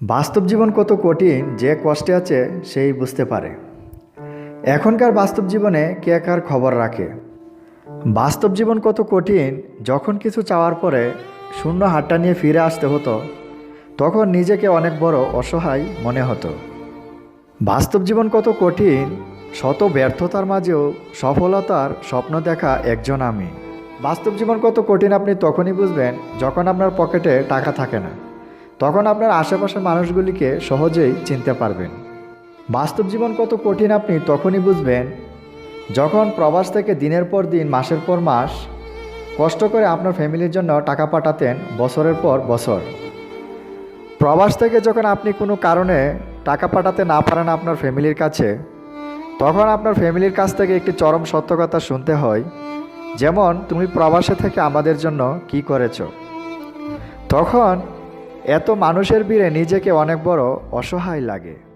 বাস্তব জীবন কত কঠিন, যে কষ্টে আছে সেই বুঝতে পারে। এখনকার বাস্তব জীবনে কে কার খবর রাখে? বাস্তব জীবন কত কঠিন, যখন কিছু চাওয়ার পরে শূন্য হাটটা নিয়ে ফিরে আসতে হতো, তখন নিজেকে অনেক বড় অসহায় মনে হতো। বাস্তব জীবন কত কঠিন, শত ব্যর্থতার মাঝেও সফলতার স্বপ্ন দেখা একজন আমি। বাস্তব জীবন কত কঠিন আপনি তখনই বুঝবেন, যখন আপনার পকেটে টাকা থাকে না। তখন আপনার আশেপাশের মানুষগুলিকে সহজেই চিনতে পারবেন। বাস্তব জীবন কত কঠিন আপনি তখনই বুঝবেন যখন প্রবাস থেকে দিনের পর দিন, মাসের পর মাস কষ্ট করে আপনার ফ্যামিলির জন্য টাকা পাঠাতেন বছরের পর বছর। প্রবাস থেকে যখন আপনি কোনো কারণে টাকা পাঠাতে না পারেন আপনার ফ্যামিলির কাছে, তখন আপনার ফ্যামিলির কাছ থেকে একটি চরম সত্য কথা শুনতে হয়, যেমন, তুমি প্রবাসে থেকে আমাদের জন্য কি করেছ? তখন এত মানুষের ভিড়ে নিজেকে অনেক বড় অসহায় লাগে।